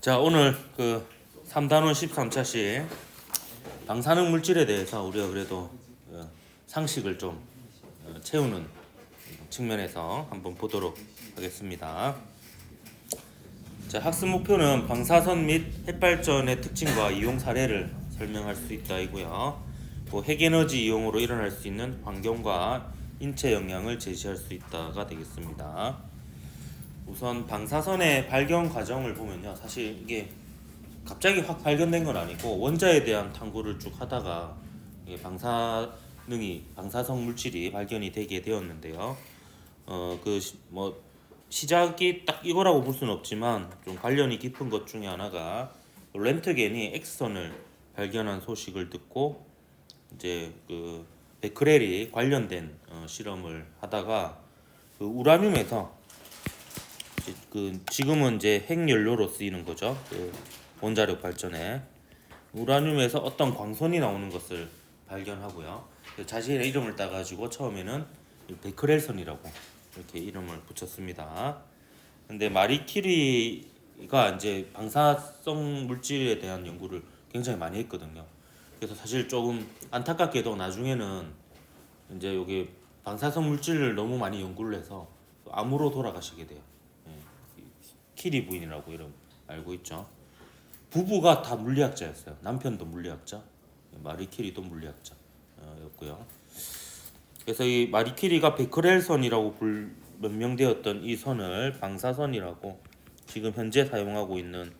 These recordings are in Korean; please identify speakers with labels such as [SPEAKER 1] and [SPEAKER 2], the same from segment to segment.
[SPEAKER 1] 자 오늘 그 3단원 13차시 방사능 물질에 대해서 우리가 그래도 어, 상식을 좀 어, 채우는 측면에서 한번 보도록 하겠습니다. 자 학습 목표는 방사선 및 핵발전의 특징과 이용 사례를 설명할 수 있다 이고요. 또 핵에너지 이용으로 일어날 수 있는 환경과 인체 영향을 제시할 수 있다가 되겠습니다. 우선 방사선의 발견 과정을 보면요. 사실 이게 갑자기 확 발견된 건 아니고 원자에 대한 탐구를 쭉 하다가 방사능이 방사성 물질이 발견이 되게 되었는데요. 어 그 뭐 시작이 딱 이거라고 볼 수는 없지만 좀 관련이 깊은 것 중에 하나가 렌트겐이 X선을 발견한 소식을 듣고 이제 그 베크렐이 관련된 어, 실험을 하다가 그 우라늄에서 그 지금은 이제 핵연료로 쓰이는 거죠. 그 원자력 발전에 우라늄에서 어떤 광선이 나오는 것을 발견하고요. 그 자신의 이름을 따가지고 처음에는 이 베크렐선이라고 이렇게 이름을 붙였습니다. 근데 마리 키리가 이제 방사성 물질에 대한 연구를 굉장히 많이 했거든요. 그래서 사실 조금 안타깝게도 나중에는 이제 여기 방사성 물질을 너무 많이 연구를 해서 암으로 돌아가시게 돼요. 예. 키리 부인이라고 이름 알고 있죠. 부부가 다 물리학자였어요. 남편도 물리학자, 마리 키리도 물리학자였고요. 그래서 이 마리 키리가 베크렐 선이라고 불, 명명되었던 이 선을 방사선이라고 지금 현재 사용하고 있는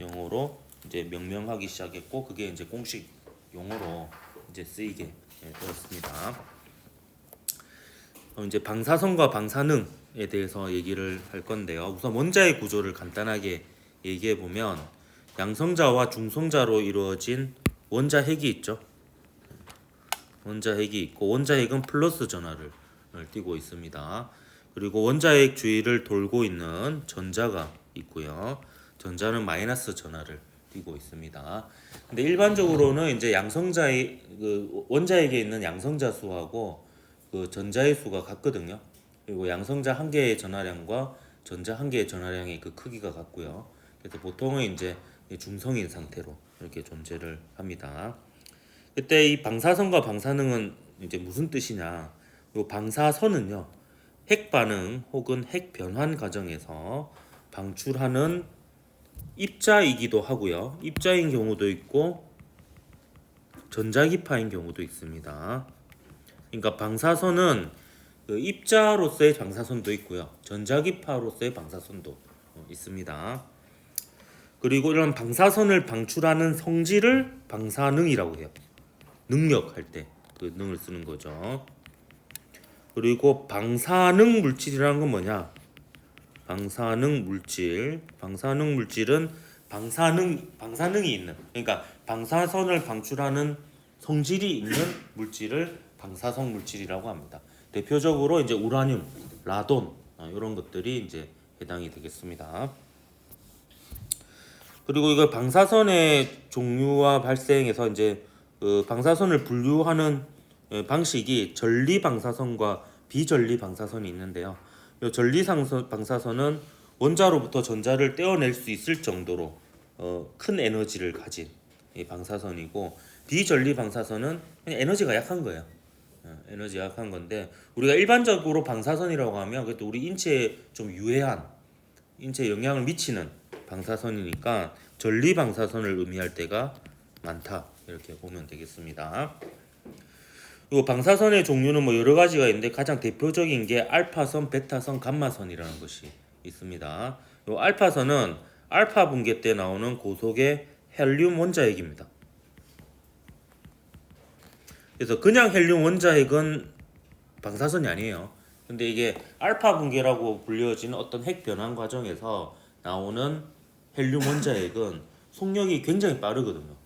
[SPEAKER 1] 용어로 이제 명명하기 시작했고 그게 이제 공식 용어로 이제 쓰이게 예, 되었습니다. 이제 방사선과 방사능 에 대해서 얘기를 할 건데요. 우선 원자의 구조를 간단하게 얘기해 보면 양성자와 중성자로 이루어진 원자 핵이 있죠. 원자 핵이 있고 원자 핵은 플러스 전하를 띠고 있습니다. 그리고 원자 핵 주위를 돌고 있는 전자가 있고요. 전자는 마이너스 전하를 띠고 있습니다. 근데 일반적으로는 이제 양성자의 그 원자핵에 있는 양성자 수하고 그 전자의 수가 같거든요. 그리고 양성자 한 개의 전하량과 전자 한 개의 전하량의 그 크기가 같고요. 그래서 보통은 이제 중성인 상태로 이렇게 존재를 합니다. 그때 이 방사선과 방사능은 이제 무슨 뜻이냐? 요 방사선은요 핵 반응 혹은 핵 변환 과정에서 방출하는 입자이기도 하고요. 입자인 경우도 있고 전자기파인 경우도 있습니다. 그러니까 방사선은 그 입자로서의 방사선도 있고요. 전자기파로서의 방사선도 어, 있습니다. 그리고 이런 방사선을 방출하는 성질을 방사능이라고 해요. 능력할 때 그 능을 쓰는 거죠. 그리고 방사능 물질이라는 건 뭐냐? 방사능 물질, 방사능 물질은 방사능 방사능이 있는 그러니까 방사선을 방출하는 성질이 있는 물질을 방사성 물질이라고 합니다. 대표적으로 이제 우라늄, 라돈 이런 것들이 이제 해당이 되겠습니다. 그리고 이거 방사선의 종류와 발생에서 이제 그 방사선을 분류하는 예, 방식이 전리 방사선과 비전리 방사선이 있는데요. 이 전리 방사선은 원자로부터 전자를 떼어낼 수 있을 정도로 어, 큰 에너지를 가진 이 방사선이고 비전리 방사선은 에너지가 약한 거예요. 어, 에너지 약한 건데 우리가 일반적으로 방사선이라고 하면 그래도 우리 인체에 좀 유해한 인체에 영향을 미치는 방사선이니까 전리 방사선을 의미할 때가 많다 이렇게 보면 되겠습니다. 그리고 방사선의 종류는 뭐 여러 가지가 있는데 가장 대표적인 게 알파선, 베타선, 감마선이라는 것이 있습니다. 이 알파선은 알파 분계 때 나오는 고속의 헬륨 원자핵입니다. 그래서 그냥 헬륨 원자핵은 방사선이 아니에요. 근데 이게 알파 분계라고 불려지는 어떤 핵 변환 과정에서 나오는 헬륨 원자핵은 속력이 굉장히 빠르거든요.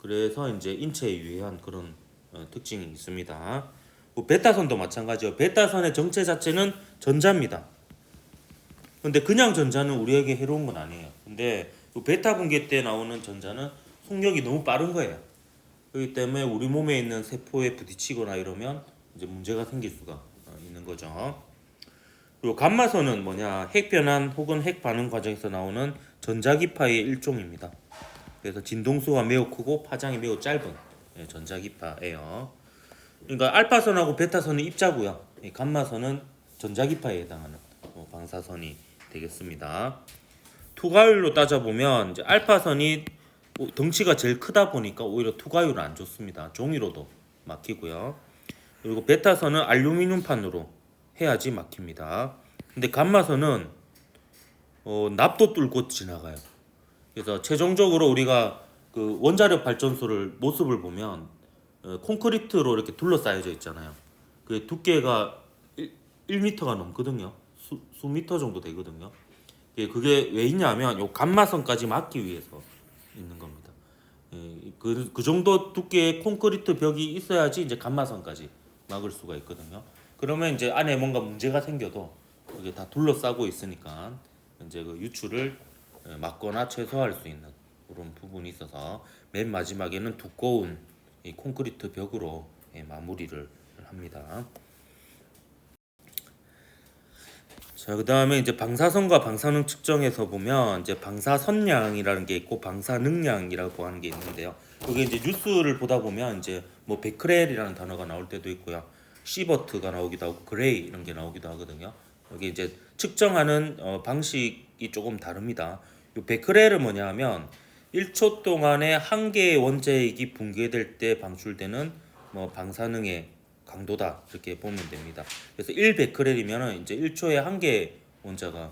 [SPEAKER 1] 그래서 이제 인체에 유해한 그런 어, 특징이 있습니다. 뭐 베타선도 마찬가지요. 베타선의 정체 자체는 전자입니다. 근데 그냥 전자는 우리에게 해로운 건 아니에요. 근데 베타 분계 때 나오는 전자는 속력이 너무 빠른 거예요. 그렇기 때문에 우리 몸에 있는 세포에 부딪히거나 이러면 이제 문제가 생길 수가 어, 있는 거죠. 그리고 감마선은 뭐냐 핵 변환 혹은 핵 반응 과정에서 나오는 전자기파의 일종입니다. 그래서 진동수가 매우 크고 파장이 매우 짧은 예, 전자기파예요. 그러니까 알파선하고 베타선은 입자고요. 이 감마선은 전자기파에 해당하는 어, 방사선이 되겠습니다. 투과율로 따져보면 알파선이 오- 덩치가 제일 크다 보니까 오히려 투과율은 안 좋습니다. 종이로도 막히고요. 그리고 베타선은 알루미늄판으로 해야지 막힙니다. 근데 감마선은 어, 납도 뚫고 지나가요. 그래서 최종적으로 우리가 그 원자력 발전소를 모습을 보면 어, 콘크리트로 이렇게 둘러싸여져 있잖아요. 그 두께가 1, 1m가 넘거든요. 수, 수 미터 정도 되거든요. 예, 그게 왜 있냐면 요 감마선까지 막기 위해서 있는 겁니다. 예, 그, 그 정도 두께의 콘크리트 벽이 있어야지 이제 감마선까지 막을 수가 있거든요. 그러면 이제 안에 뭔가 문제가 생겨도 그게 다 둘러싸고 있으니까 이제 그 유출을 예, 막거나 최소화할 수 있는 그런 부분이 있어서 맨 마지막에는 두꺼운 이 콘크리트 벽으로 예, 마무리를 합니다. 자, 그다음에 이제 방사선과 방사능 측정에서 보면 이제 방사선량이라는 게 있고 방사능량이라고 하는 게 있는데요. 이게 이제 뉴스를 보다 보면 이제 뭐 베크렐이라는 단어가 나올 때도 있고요. 시버트가 나오기도 하고 그레이 이런 게 나오기도 하거든요. 여기 이제 측정하는 어, 방식이 조금 다릅니다. 요 베크렐은 뭐냐면 1초 동안에 한 개의 원자핵이 붕괴될 때 방출되는 뭐 방사능의 강도다 이렇게 보면 됩니다. 그래서 1베크렐이면은 이제 1초에 한 개의 원자가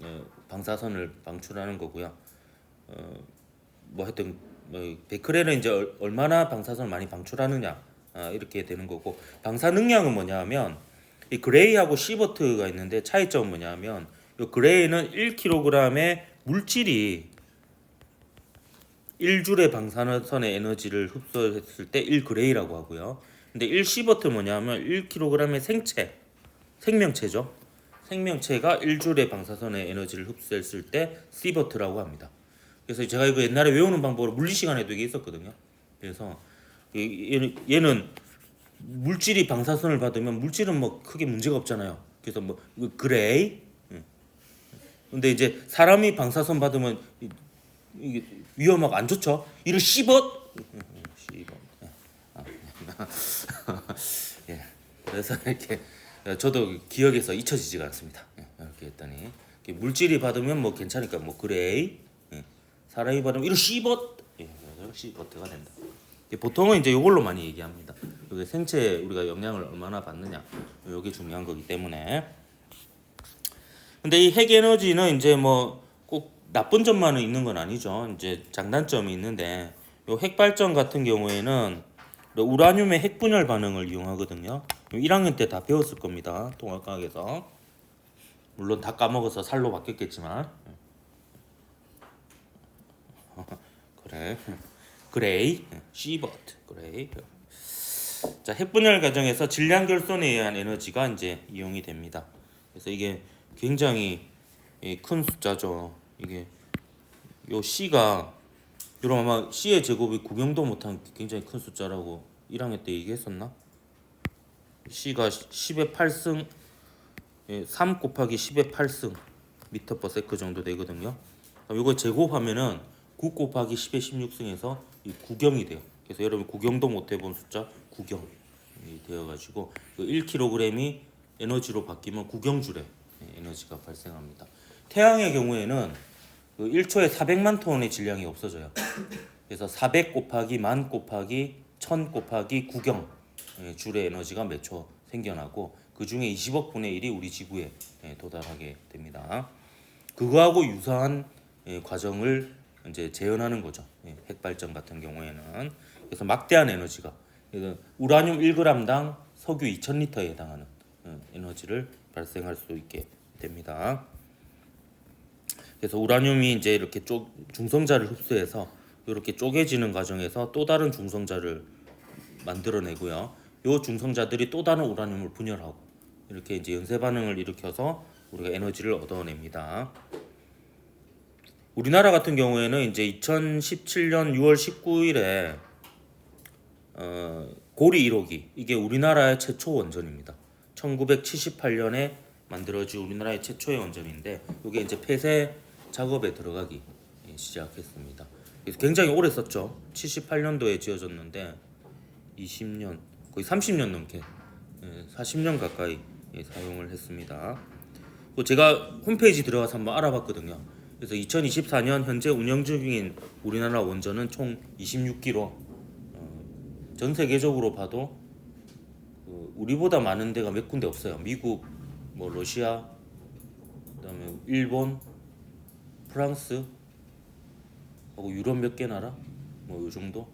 [SPEAKER 1] 어, 방사선을 방출하는 거고요. 어, 뭐 하여튼 뭐 베크렐은 이제 얼- 얼마나 방사선을 많이 방출하느냐 아, 이렇게 되는 거고 방사 능량은 뭐냐면 이 그레이하고 시버트가 있는데 차이점은 뭐냐면 이 그레이는 1kg의 물질이 1줄의 방사선의 에너지를 흡수했을 때 1그레이라고 하고요. 근데 1시버트 뭐냐면 1kg의 생체, 생명체죠. 생명체가 1줄의 방사선의 에너지를 흡수했을 때 시버트라고 합니다. 그래서 제가 이거 옛날에 외우는 방법으로 물리 시간에도 이게 있었거든요. 그래서 이- 얘는, 물질이 방사선을 받으면 물질은 뭐 크게 문제가 없잖아요. 그래서 뭐 이거 그레이. 응. 근데 이제 사람이 방사선 받으면 위험하고 안 좋죠. 이를. 씹어. 예. 그래서 이렇게 저도 기억에서 잊혀지지가 않습니다. 예, 이렇게 했더니 물질이 받으면 뭐 괜찮으니까 뭐 그레이. 예. 사람이 받으면 이를 씹어. 예, 씹어트가 된다. 보통은 이제 이걸로 많이 얘기합니다. 이게 생체에 우리가 영향을 얼마나 받느냐, 이게 중요한 거기 때문에. 근데 이 핵 에너지는 이제 뭐 꼭 나쁜 점만은 있는 건 아니죠. 이제 장단점이 있는데 요 핵발전 같은 경우에는 우라늄의 핵분열 반응을 이용하거든요. 1학년 때 다 배웠을 겁니다. 통합과학에서. 물론 다 까먹어서 살로 바뀌었겠지만. 그래. 그레이, 시버트, 그레이. 자, 핵분열 과정에서 질량 결손에 의한 에너지가 이제 이용이 됩니다. 그래서 이게 굉장히 이큰 숫자죠. 이게 요 C가 여러분 아마 C의 제곱이 구경도 못한 굉장히 큰 숫자라고 1학년 때 얘기했었나? C가 10의 8승 예, 3 곱하기 10의 8승 미터 퍼 세크 정도 되거든요. 이거 제곱하면은 9 곱하기 10의 16승에서 이 구경이 돼요. 그래서 여러분 구경도 못 해본 숫자 구경이 되어가지고 그 1kg이 에너지로 바뀌면 구경줄에 에너지가 발생합니다. 태양의 경우에는 그 1초에 400만 톤의 질량이 없어져요. 그래서 400 곱하기 만 곱하기 1000 곱하기 구경 예, 줄의 에너지가 몇 초 생겨나고 그 중에 20억 분의 1이 우리 지구에 예, 도달하게 됩니다. 그거하고 유사한 예, 과정을 이제 재현하는 거죠. 예, 핵발전 같은 경우에는 그래서 막대한 에너지가 우라늄 1g당 석유 2,000리터에 해당하는 어, 에너지를 발생할 수 있게 됩니다. 그래서 우라늄이 이제 이렇게 쪼, 중성자를 흡수해서 이렇게 쪼개지는 과정에서 또 다른 중성자를 만들어내고요. 요 중성자들이 또 다른 우라늄을 분열하고 이렇게 이제 연쇄 반응을 일으켜서 우리가 에너지를 얻어냅니다. 우리나라 같은 경우에는 이제 2017년 6월 19일에 어, 고리 1호기 이게 우리나라의 최초 원전입니다. 1978년에 만들어진 우리나라의 최초의 원전인데 이게 이제 폐쇄 작업에 들어가기 예, 시작했습니다. 그래서 굉장히 오래 썼죠. 78년도에 지어졌는데 20년 거의 30년 넘게 예, 40년 가까이 예, 사용을 했습니다. 그 제가 홈페이지 들어가서 한번 알아봤거든요. 그래서 2024년 현재 운영 중인 우리나라 원전은 총 26기로 어, 전 세계적으로 봐도 그 우리보다 많은 데가 몇 군데 없어요. 미국, 뭐 러시아, 그다음에 일본, 프랑스 하고 유럽 몇 개 나라 뭐이 정도.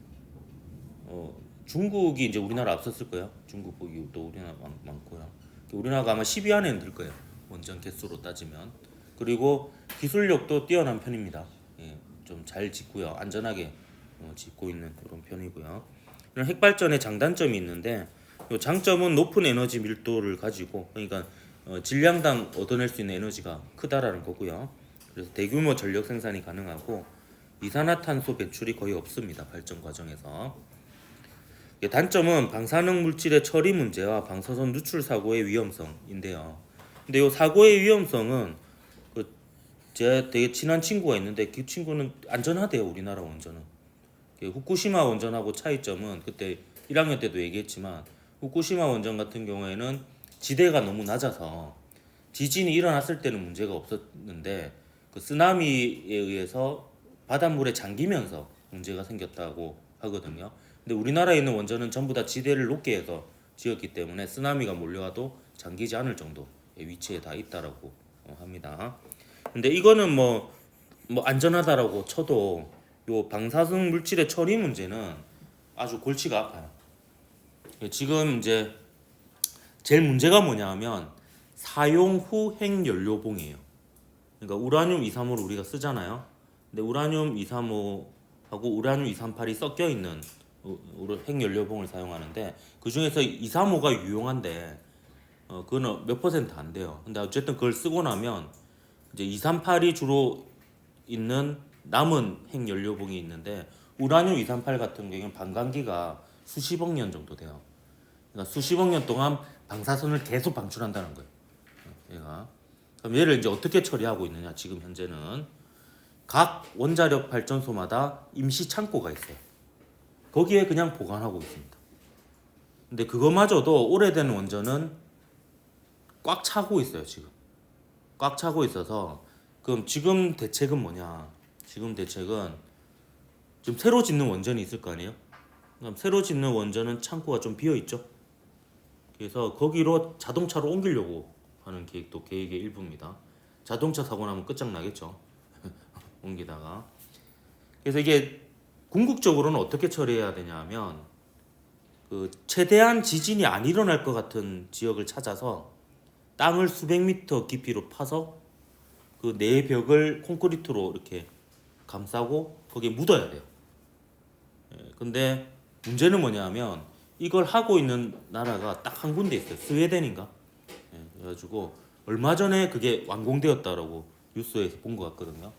[SPEAKER 1] 어 중국이 이제 우리나라 앞섰을 거예요. 중국 보기 또 우리나라 많, 많고요. 우리나라가 아마 10위 안에는 들 거예요. 원전 개수로 따지면. 그리고 기술력도 뛰어난 편입니다. 예, 좀 잘 짓고요. 안전하게 어, 짓고 있는 그런 편이고요. 이런 핵발전의 장단점이 있는데 요 장점은 높은 에너지 밀도를 가지고 그러니까 어, 질량당 얻어낼 수 있는 에너지가 크다라는 거고요. 그래서 대규모 전력 생산이 가능하고 이산화탄소 배출이 거의 없습니다. 발전 과정에서. 예, 단점은 방사능 물질의 처리 문제와 방사선 누출 사고의 위험성인데요. 근데 이 사고의 위험성은 그 제가 되게 친한 친구가 있는데 그 친구는 안전하대요. 우리나라 원전은. 그 후쿠시마 원전하고 차이점은 그때 1학년 때도 얘기했지만 후쿠시마 원전 같은 경우에는 지대가 너무 낮아서 지진이 일어났을 때는 문제가 없었는데 그 쓰나미에 의해서 바닷물에 잠기면서 문제가 생겼다고 하거든요. 근데 우리나라에 있는 원전은 전부 다 지대를 높게 해서 지었기 때문에 쓰나미가 몰려와도 잠기지 않을 정도의 위치에 다 있다라고 어, 합니다. 근데 이거는 뭐, 뭐 안전하다라고 쳐도 요 방사성 물질의 처리 문제는 아주 골치가 아파요. 지금 이제 제일 문제가 뭐냐면 사용 후 핵연료봉이에요. 그러니까 우라늄 235를 우리가 쓰잖아요. 근데 우라늄 235하고 우라늄 238이 섞여 있는 핵연료봉을 사용하는데 그 중에서 235가 유용한데 어 그거는 몇 퍼센트 안 돼요. 근데 어쨌든 그걸 쓰고 나면 이제 238이 주로 있는 남은 핵연료봉이 있는데 우라늄 238 같은 경우는 반감기가 수십억 년 정도 돼요. 그러니까 수십억 년 동안 방사선을 계속 방출한다는 거예요. 얘가. 그럼 얘를 이제 어떻게 처리하고 있느냐? 지금 현재는 각 원자력 발전소마다 임시 창고가 있어요. 거기에 그냥 보관하고 있습니다. 근데 그거마저도 오래된 원전은 꽉 차고 있어요, 지금. 꽉 차고 있어서 그럼 지금 대책은 뭐냐? 지금 대책은 지금 새로 짓는 원전이 있을 거 아니에요? 그럼 새로 짓는 원전은 창고가 좀 비어 있죠. 그래서 거기로 자동차로 옮기려고 하는 계획도 계획의 일부입니다. 자동차 사고 나면 끝장나겠죠. 옮기다가. 그래서 이게 궁극적으로는 어떻게 처리해야 되냐면 그 최대한 지진이 안 일어날 것 같은 지역을 찾아서 땅을 수백 미터 깊이로 파서 그 내벽을 콘크리트로 이렇게 감싸고 거기에 묻어야 돼요. 예, 근데 문제는 뭐냐면 이걸 하고 있는 나라가 딱 한 군데 있어요. 스웨덴인가? 예, 그래가지고 얼마 전에 그게 완공되었다라고 뉴스에서 본 것 같거든요.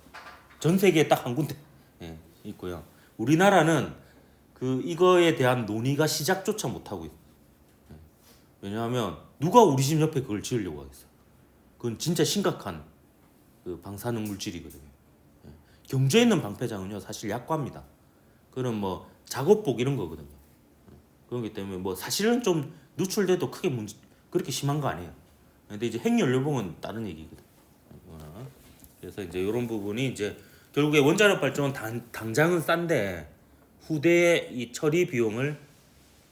[SPEAKER 1] 전 세계에 딱 한 군데 예, 있고요. 우리나라는 그 이거에 대한 논의가 시작조차 못 하고 있어요. 예. 왜냐하면 누가 우리 집 옆에 그걸 지으려고 하겠어요. 그건 진짜 심각한 그 방사능 물질이거든요. 예. 경주에 있는 방패장은요 사실 약과입니다. 그런 뭐 작업복 이런 거거든요. 예. 그렇기 때문에 뭐 사실은 좀 누출돼도 크게 문제 그렇게 심한 거 아니에요. 근데 이제 핵연료봉은 다른 얘기거든. 이거는. 그래서 이제 이런 부분이 이제 결국에 원자력 발전은 당, 당장은 싼데 후대의 이 처리 비용을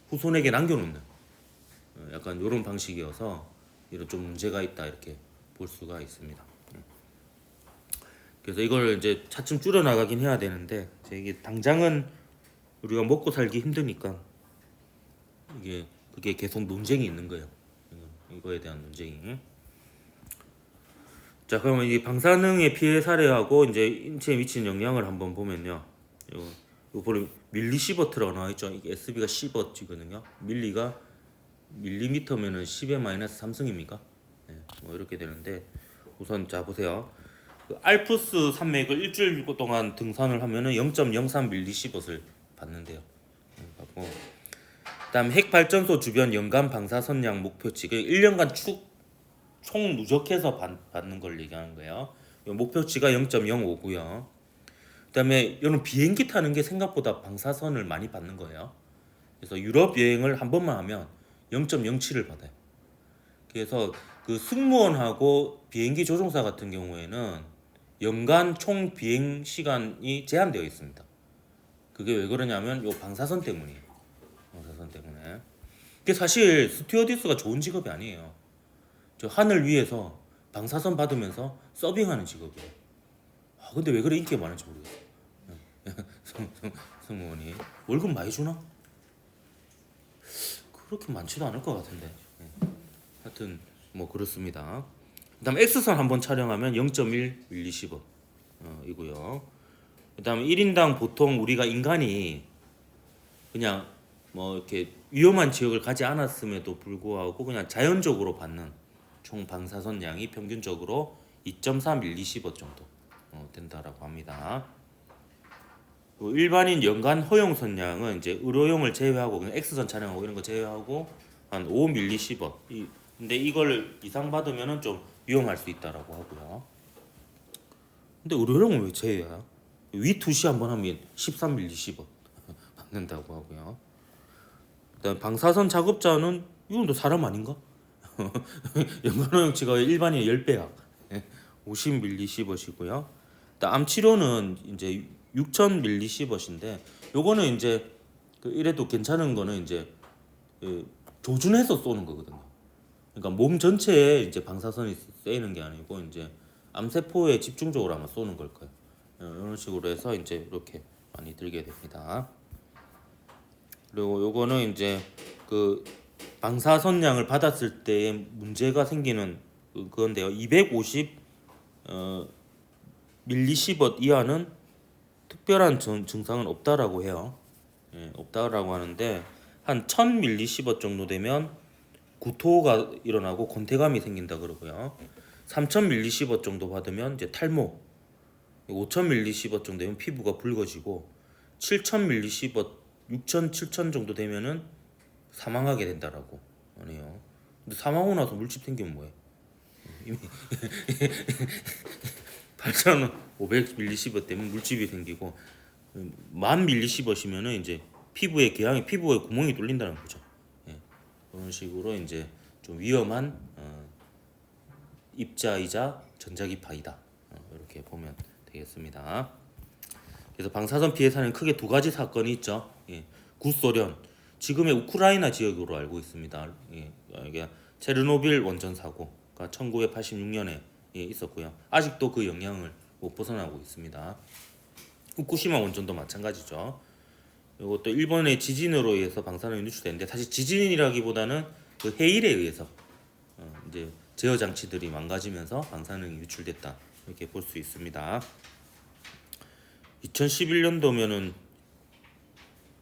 [SPEAKER 1] 후손에게 남겨놓는 어, 약간 이런 방식이어서 이런 좀 문제가 있다 이렇게 볼 수가 있습니다. 음. 그래서 이걸 이제 차츰 줄여 나가긴 해야 되는데 이게 당장은 우리가 먹고 살기 힘드니까 이게 그게 계속 논쟁이 있는 거예요. 이거- 이거에 대한 논쟁이. 자 그러면 이 방사능의 피해 사례하고 이제 인체에 미치는 영향을 한번 보면요. 요, 요 보면 밀리시버트라고 나와 있죠. 이게 SB가 시버트거든요. 밀리가 밀리미터면은 10의 마이너스 3승입니까? 네, 뭐 이렇게 되는데 우선 자 보세요. 그 알프스 산맥을 일주일 동안 등산을 하면은 0.03 밀리시버트를 받는데요. 네, 받고 그다음 핵 발전소 주변 연간 방사 선량 목표치 그 1년간 축 총 누적해서 받, 받는 걸 얘기하는 거예요. 목표치가 0.05고요. 그다음에 이는 비행기 타는 게 생각보다 방사선을 많이 받는 거예요. 그래서 유럽 여행을 한 번만 하면 0.07을 받아요. 그래서 그 승무원하고 비행기 조종사 같은 경우에는 연간 총 비행 시간이 제한되어 있습니다. 그게 왜 그러냐면 요 방사선 때문이에요. 그게 사실 스튜어디스가 좋은 직업이 아니에요. 저 하늘 위에서 방사선 받으면서 서빙하는 직업이에요. 아 근데 왜 그래 인기가 많은지 모르겠어. 승무원이 월급 많이 주나? 그렇게 많지도 않을 것 같은데. 예. 하여튼 뭐 그렇습니다. 그다음 X선 한번 촬영하면 0.1 밀리시버 어, 이고요. 그다음에 1인당 보통 우리가 인간이 그냥 뭐 이렇게 위험한 지역을 가지 않았음에도 불구하고 그냥 자연적으로 받는 총 방사선 양이 평균적으로 2.3 밀리시버 정도 어, 된다라고 합니다. 그 일반인 연간 허용 선량은 이제 의료용을 제외하고 X선 촬영하고 이런 거 제외하고 한 5 밀리시버. 이 근데 이걸 이상 받으면은 좀 위험할 수 있다라고 하고요. 근데 의료용은 왜 제외야? 위투시 한번 하면 13 밀리시버 받는다고 하고요. 그다음 방사선 작업자는 이건 또 사람 아닌가? 연간 허용치가 일반인의 10배야. 50 밀리시버시고요. 암 치료는 이제 6천 밀리시버신데 요거는 이제 그 이래도 괜찮은 거는 이제 그 조준해서 쏘는 거거든요. 그러니까 몸 전체에 이제 방사선이 쏘이는 게 아니고 이제 암세포에 집중적으로 아마 쏘는 걸 거예요. 어, 이런 식으로 해서 이제 이렇게 많이 들게 됩니다. 그리고 요거는 이제 그 방사선량을 받았을 때에 문제가 생기는 그- 그건데요. 250 어, 밀리시벗 이하는 특별한 전- 증상은 없다라고 해요. 예, 없다라고 하는데 한1000 밀리시벗 정도 되면 구토가 일어나고 권태감이 생긴다 그러고요. 3000 밀리시벗 정도 받으면 이제 탈모, 5000 밀리시벗 정도 되면 피부가 붉어지고 7000 밀리시 벗, 6000, 7000 정도 되면은 사망하게 된다라고 하네요. 근데 사망하고 나서 물집 생기면 뭐해? 이미 8,500 밀리시버 때문에 물집이 생기고 만 밀리시버시면은 이제 피부에 개양이 피부에 구멍이 뚫린다는 거죠. 예. 그런 식으로 이제 좀 위험한 어, 입자이자 전자기파이다. 어, 이렇게 보면 되겠습니다. 그래서 방사선 피해 사는 크게 두 가지 사건이 있죠. 예. 구소련 지금의 우크라이나 지역으로 알고 있습니다. 예. 어, 이게 체르노빌 원전 사고가 1986년에 예, 있었고요. 아직도 그 영향을 못 벗어나고 있습니다. 후쿠시마 원전도 마찬가지죠. 이것도 일본의 지진으로 의해서 방사능이 누출되는데 사실 지진이라기보다는 그 해일에 의해서 어, 이제 제어 장치들이 망가지면서 방사능이 유출됐다 이렇게 볼 수 있습니다. 2011년도면은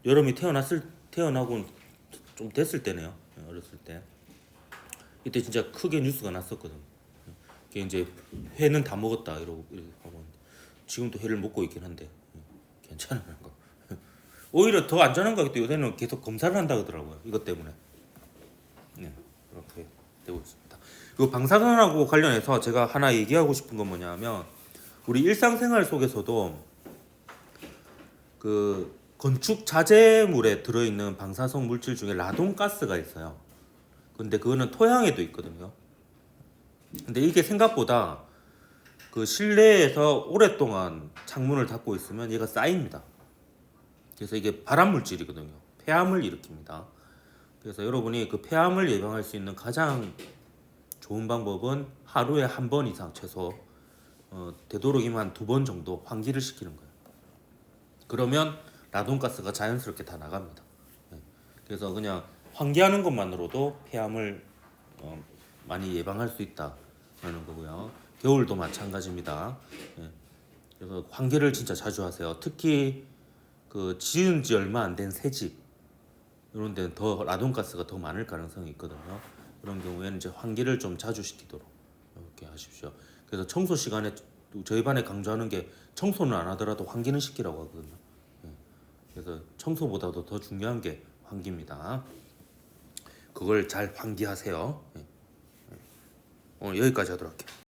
[SPEAKER 1] 여름이 태어났을 태어나고 좀 됐을 때네요. 어렸을 때 이때 진짜 크게 뉴스가 났었거든. 이게 이제 회는 다 먹었다 이러고 이렇게 하고 지금도 회를 먹고 있긴 한데 괜찮은 거. 오히려 더 안전한 거 같아요. 요새는 계속 검사를 한다 그러더라고요. 이것 때문에. 네, 그렇게 되고 있습니다. 이 방사선하고 관련해서 제가 하나 얘기하고 싶은 건 뭐냐면 우리 일상생활 속에서도 그 건축 자재물에 들어있는 방사성 물질 중에 라돈가스가 있어요. 근데 그거는 토양에도 있거든요. 근데 이게 생각보다 그 실내에서 오랫동안 창문을 닫고 있으면 얘가 쌓입니다. 그래서 이게 발암 물질이거든요. 폐암을 일으킵니다. 그래서 여러분이 그 폐암을 예방할 수 있는 가장 좋은 방법은 하루에 한 번 이상 최소 어, 되도록이면 한두번 정도 환기를 시키는 거예요. 그러면 라돈가스가 자연스럽게 다 나갑니다. 네. 그래서 그냥 환기하는 것만으로도 폐암을 어, 많이 예방할 수 있다라는 거고요. 겨울도 마찬가지입니다. 예. 그래서 환기를 진짜 자주 하세요. 특히 그 지은 지 얼마 안 된 새 집 이런 데는 더 라돈가스가 더 많을 가능성이 있거든요. 그런 경우에는 이제 환기를 좀 자주 시키도록 이렇게 하십시오. 그래서 청소 시간에 또 저희 반에 강조하는 게 청소는 안 하더라도 환기는 시키라고 하거든요. 예. 그래서 청소보다도 더 중요한 게 환기입니다. 그걸 잘 환기하세요. 예. 오늘 여기까지 하도록 할게요.